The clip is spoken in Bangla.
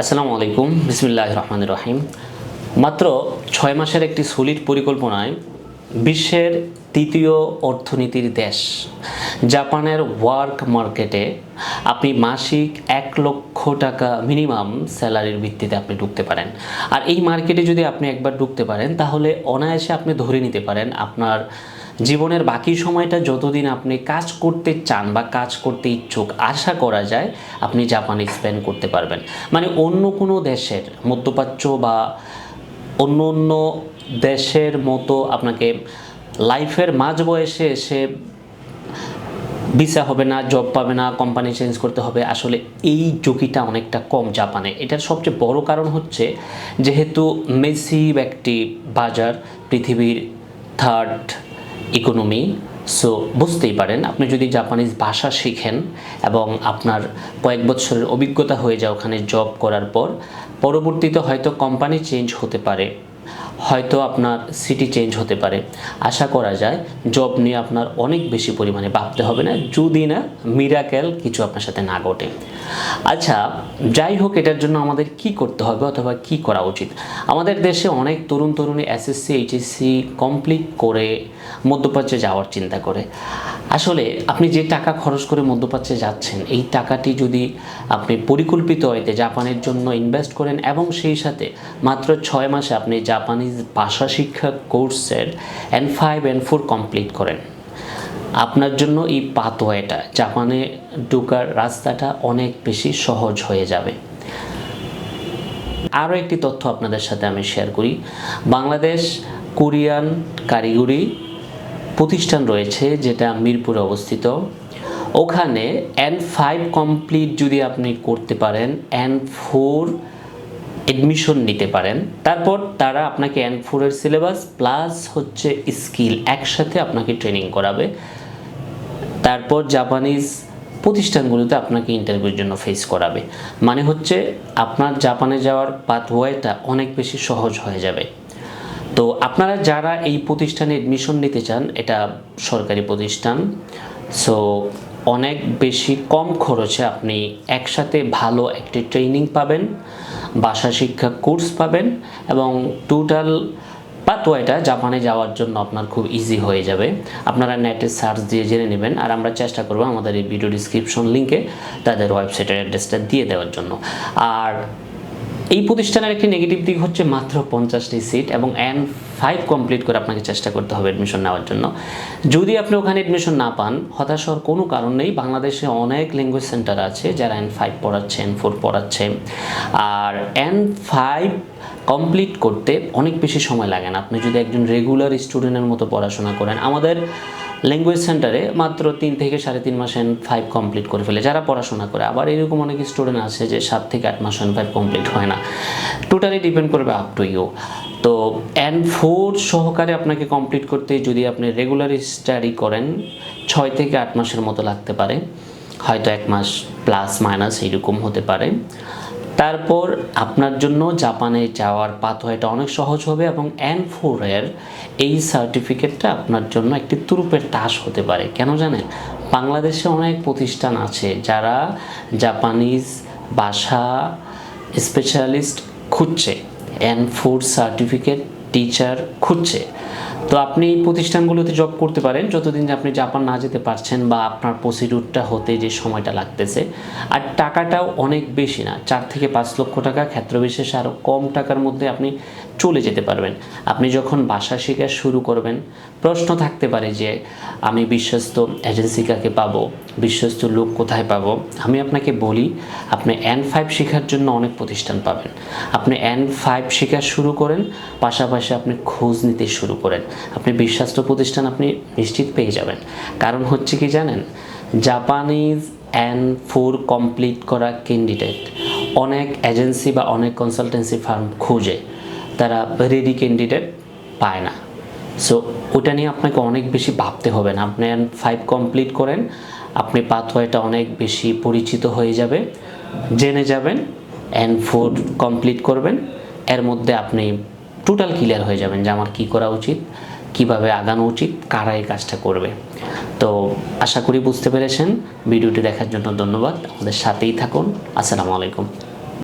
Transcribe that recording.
আসসালামু আলাইকুম বিসমিল্লাহ রহমান রহিম। মাত্র ছয় মাসের একটি সলিড পরিকল্পনায় বিশ্বের তৃতীয় অর্থনীতির দেশ। জাপানের ওয়ার্ক মার্কেটে আপনি মাসিক এক লক্ষ টাকা মিনিমাম স্যালারির ভিত্তিতে আপনি ঢুকতে পারেন। আর এই মার্কেটে যদি আপনি একবার ঢুকতে পারেন, তাহলে অনায়াসে আপনি ধরে নিতে পারেন আপনার জীবনের বাকি সময়টা যতদিন আপনি কাজ করতে চান বা কাজ করতে ইচ্ছুক, আশা করা যায় আপনি জাপানে স্পেন্ড করতে পারবেন। মানে অন্য কোনো দেশের মধ্যপ্রাচ্য বা অন্য অন্য দেশের মতো আপনাকে লাইফের মাঝ বয়সে এসে ভিসা হবে না জব পাবে না কোম্পানি চেঞ্জ করতে হবে। আসলে এই ঝুঁকিটা অনেকটা কম জাপানে। এটার সবচেয়ে বড় কারণ হচ্ছে যেহেতু মেসিভ একটি বাজার, পৃথিবীর থার্ড ইকোনমি সো বুঝতেই পারেন, আপনি যদি জাপানিজ ভাষা শিখেন এবং আপনার কয়েক বছরের অভিজ্ঞতা হয়ে যায় ওখানে জব করার পর, পরবর্তীতে হয়তো কোম্পানি চেঞ্জ হতে পারে। হয়তো আপনার সিটি চেঞ্জ হতে পারে। আশা করা যায় জব নিয়ে আপনার অনেক বেশি পরিমাণে ভাবতে হবে না, যদি না মিরাকেল কিছু আপনার সাথে না ঘটে। আচ্ছা যাই হোক, এটার জন্য আমাদের কি করতে হবে অথবা কি করা উচিত? আমাদের দেশে অনেক তরুণ তরুণী এসএসসি এইচএসসি কমপ্লিট করে মধ্যপ্রাচ্যে যাওয়ার চিন্তা করে। আসলে আপনি যে টাকা খরচ করে মধ্যপ্রাচ্যে যাচ্ছেন, এই টাকাটি যদি আপনি পরিকল্পিত হইতে জাপানের জন্য ইনভেস্ট করেন এবং সেই সাথে মাত্র ছয় মাসে আপনি জাপানিজ ভাষা শিক্ষা কোর্সের N five N four complete করেন। আপনার জন্য এই পাতওয়েটা জাপানে ঢোকার রাস্তাটা অনেক বেশি সহজ হয়ে যাবে। আরও একটি তথ্য আপনাদের সাথে আমি শেয়ার করি। বাংলাদেশ কোরিয়ান কারিগরি প্রতিষ্ঠান রয়েছে যেটা মিরপুরে অবস্থিত। ওখানে এন ফাইভ কমপ্লিট যদি আপনি করতে পারেন এন ফোর এডমিশন নিতে পারেন। তারপর তারা আপনাকে এন ফোরের সিলেবাস প্লাস হচ্ছে স্কিল একসাথে আপনাকে ট্রেনিং করাবে। তারপর জাপানিজ প্রতিষ্ঠানগুলোতে আপনাকে ইন্টারভিউর জন্য ফেস করাবে। মানে হচ্ছে আপনার জাপানে যাওয়ার পাথওয়েটা অনেক বেশি সহজ হয়ে যাবে। তো আপনারা যারা এই প্রতিষ্ঠানে এডমিশন নিতে চান, এটা সরকারি প্রতিষ্ঠান সো অনেক বেশি কম খরচে আপনি একসাথে ভালো একটি ট্রেনিং পাবেন ভাষা শিক্ষা কোর্স পাবেন এবং টোটাল পাতওয়াইটা জাপানে যাওয়ার জন্য আপনার খুব ইজি হয়ে যাবে। আপনারা নেটে সার্চ দিয়ে জেনে নেবেন আর আমরা চেষ্টা করব আমাদের এই ভিডিও ডিসক্রিপশন লিঙ্কে তাদের ওয়েবসাইটের অ্যাড্রেসটা দিয়ে দেওয়ার জন্য। আর এই প্রতিষ্ঠানের একটি নেগেটিভ দিক হচ্ছে মাত্র পঞ্চাশটি সিট এবং এন ফাইভ কমপ্লিট করে আপনাকে চেষ্টা করতে হবে অ্যাডমিশন নেওয়ার জন্য। যদি আপনি ওখানে অ্যাডমিশন না পান, হতাশ হওয়ার কোনো কারণ নেই। বাংলাদেশে অনেক ল্যাঙ্গুয়েজ সেন্টার আছে যারা এন ফাইভ পড়াচ্ছে এন ফোর পড়াচ্ছে। আর এন ফাইভ কমপ্লিট করতে অনেক বেশি সময় লাগে না। আপনি যদি একজন রেগুলার স্টুডেন্টের মতো পড়াশোনা করেন, আমাদের ল্যাঙ্গুয়েজ সেন্টারে মাত্র তিন থেকে সাড়ে তিন মাস এন ফাইভ কমপ্লিট করে ফেলে। যারা পড়াশোনা করে, আবার এরকম অনেক স্টুডেন্ট আছে যে সাত থেকে আট মাস এন ফাইভ কমপ্লিট হয় না। টোটালি ডিপেন্ড করবে আপ টু ইউ তো এন ফোর সহকারে আপনাকে কমপ্লিট করতে যদি আপনি রেগুলার স্টাডি করেন, ছয় থেকে আট মাসের মতো লাগতে পারে। হয়তো এক মাস প্লাস মাইনাস এইরকম হতে পারে। তারপর আপনার জন্য জাপানে যাওয়ার পাথওয়েটা অনেক সহজ হবে এবং এন ফোরের এই সার্টিফিকেটটা আপনার জন্য একটি তুরুপের তাস হতে পারে। কেন জানেন? বাংলাদেশে অনেক প্রতিষ্ঠান আছে যারা জাপানিজ ভাষা স্পেশালিস্ট খুঁজছে। এন ফোর সার্টিফিকেট টিচার খুঁজছে। তো আপনি এই প্রতিষ্ঠানগুলোতে জব করতে পারেন, যতদিন আপনি জাপান না যেতে পারছেন বা আপনার প্রসিডিউরটা হতে যে সময়টা লাগতেছে। আর টাকাটাও অনেক বেশি না, চার থেকে পাঁচ লক্ষ টাকা। ক্ষেত্রবিশেষে আরও কম টাকার মধ্যে আপনি চলে যেতে পারবেন। আপনি যখন বাসা শেখা শুরু করবেন, প্রশ্ন থাকতে পারে যে, আমি বিশ্বস্ত এজেন্সি কাকে পাবো, বিশ্বস্ত লোক কোথায় পাবো? আমি আপনাকে বলি, আপনি এন ফাইভ শেখার জন্য অনেক প্রতিষ্ঠান পাবেন। আপনি এন ফাইভ শেখা শুরু করেন, পাশাপাশি আপনি খোঁজ নিতে শুরু করেন। আপনি বিশ্বাস্ত প্রতিষ্ঠান আপনি নিশ্চিত পেয়ে যাবেন। কারণ হচ্ছে কি জানেন? জাপানিজ এন ফোর কমপ্লিট করা ক্যান্ডিডেট অনেক এজেন্সি বা অনেক কনসালটেন্সি ফার্ম খুঁজে। তারা রেডি ক্যান্ডিডেট পায় না। সো ওটা নিয়ে আপনাকে অনেক বেশি ভাবতে হবে না। আপনি ফাইভ কমপ্লিট করেন, আপনি পাথওয়েটা অনেক বেশি পরিচিত হয়ে যাবে। জেনে যাবেন, এন ফোর কমপ্লিট করবেন। এর মধ্যে আপনি টোটাল ক্লিয়ার হয়ে যাবেন যে আমার কী করা উচিত, কীভাবে আগানো উচিত, কারা এই কাজটা করবে। তো আশা করি বুঝতে পেরেছেন। ভিডিওটি দেখার জন্য ধন্যবাদ। আমাদের সাথেই থাকুন। আসসালামু আলাইকুম।